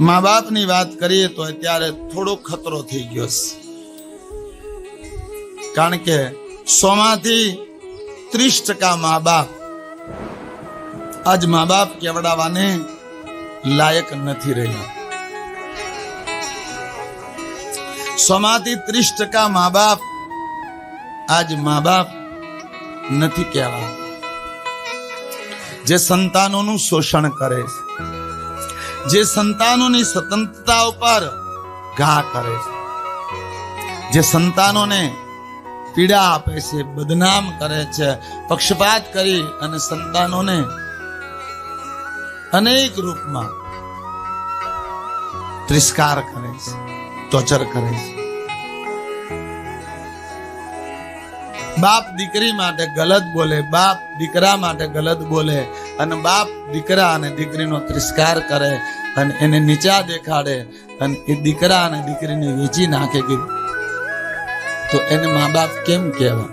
મા બાપની વાત કરીએ તો અત્યારે થોડો ખતરો થઈ ગયો છે. કારણ કે સોમાંથી ત્રીસ ટકા મા બાપ આજ મા બાપ કેવડાવાને લાયક નથી રહ્યા. સોમાંથી ત્રીસ ટકા મા બાપ આજ મા બાપ નથી કહેવા. જે સંતાનોનું શોષણ કરે છે જે સંતાનોની સ્વતંત્રતા ઉપર ઘા કરે છે. જે સંતાનોને પીડા આપે છે, બદનામ કરે છે, પક્ષપાત કરી અને સંતાનોને અનેક રૂપમાં તિરસ્કાર કરે છે ટોર્ચર કરે છે. બાપ દીકરી માટે ગલત બોલે, બાપ દીકરા માટે ગલત બોલે અને બાપ દીકરા અને દીકરીનો તિરસ્કાર કરે અને એને નીચા દેખાડે અને એ દીકરા અને દીકરીને વેચી નાખે કે તો એને મા બાપ કેમ કહેવા?